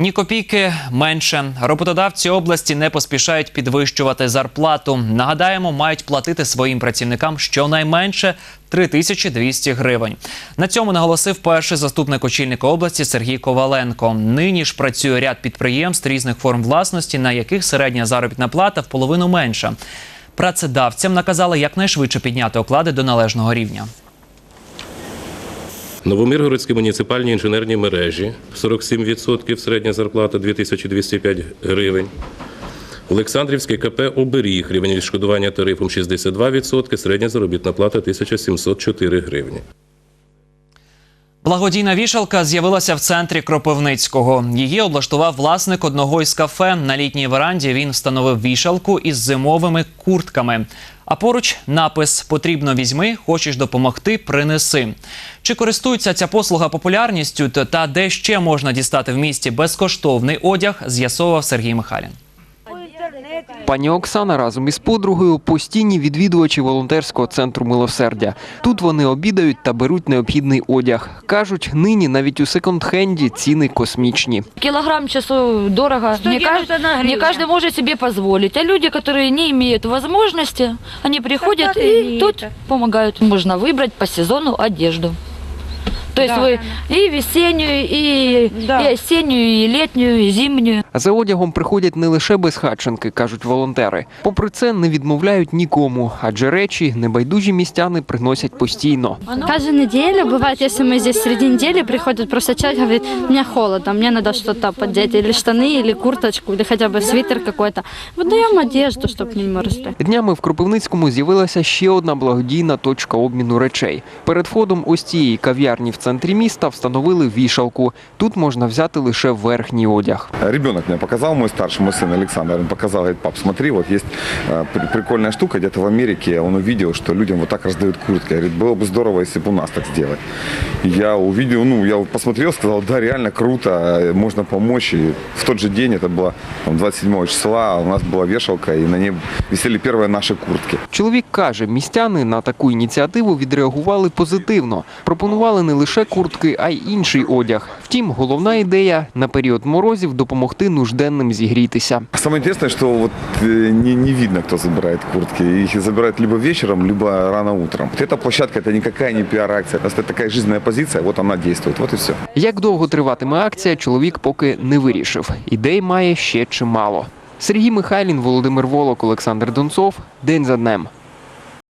Ні копійки менше. Роботодавці області не поспішають підвищувати зарплату. Нагадаємо, мають платити своїм працівникам щонайменше 3200 гривень. На цьому наголосив перший заступник очільника області Сергій Коваленко. Нині ж працює ряд підприємств різних форм власності, на яких середня заробітна плата в половину менша. Працедавцям наказали якнайшвидше підняти оклади до належного рівня. Новомиргородські муніципальні інженерні мережі 47%, середня зарплата 2205 гривень. Олександрівський КП Оберіг, рівень відшкодування тарифом 62%, середня заробітна плата 1704 гривні. Благодійна вішалка з'явилася в центрі Кропивницького. Її облаштував власник одного із кафе. На літній веранді він встановив вішалку із зимовими куртками. А поруч напис Потрібно візьми, хочеш допомогти, принеси. Чи користується ця послуга популярністю та- де ще можна дістати в місті безкоштовний одяг, з'ясовував Сергій Михайлін. Пані Оксана разом із подругою постійні відвідувачі волонтерського центру милосердя. Тут вони обідають та беруть необхідний одяг. кажуть, нині навіть у секонд-хенді ціни космічні. Килограмм часов дорого. Не, кажд- не каждый может себе позволить. А люди, которые не имеют возможности, они приходят и тут помогают. Можно выбрать по сезону одежду. То есть Да. вы и весеннюю, и, Да. и осеннюю, и летнюю, и зимнюю. За одягом приходять не лише безхатченки, кажуть волонтери. Попри це, не відмовляють нікому, адже речі небайдужі містяни приносять постійно. Каждую неделю, бывает, если мы здесь среди недели, приходит просто человек, говорит, мне холодно, мне надо что-то подеть, или штаны, или курточку, или хотя бы свитер какой-то. Выдаем одежду, чтобы не мерзли. Днями в Кропивницькому з'явилася ще одна благодійна точка обміну речей. Перед входом ось цієї кав'ярні в центрі міста встановили вішалку. Тут можна взяти лише верхній одяг. Ребенок мне показал, мой старший, мой сын Александр, он показал, говорит, пап, смотри, вот есть э, при- прикольная штука, где-то в Америке он увидел, что людям вот так раздают куртки. Говорит, было бы здорово, если бы у нас так сделать. Я увидел, ну, я вот посмотрел, сказал, да, реально круто, э, можно помочь. И в тот же день, это было там, 27 числа, у нас была вешалка, и на ней висели первые наши куртки. Чоловік каже, містяни на таку ініціативу відреагували позитивно. Пропонували не лише куртки, а й інший одяг. Втім, головна ідея на період морозів допомогти нужденним зігрітися. Самое интересное, что вот э, не, не видно, кто забирает куртки. Их забирают либо вечером, либо рано утром. Вот эта площадка, это никакая не пиар-акция, это такая жизненная позиция, вот она действует, вот и все. Як довго триватиме акція, чоловік поки не вирішив. Ідей має ще чимало. Сергій Михайлін, Володимир Волок, Олександр Донцов. День за днем.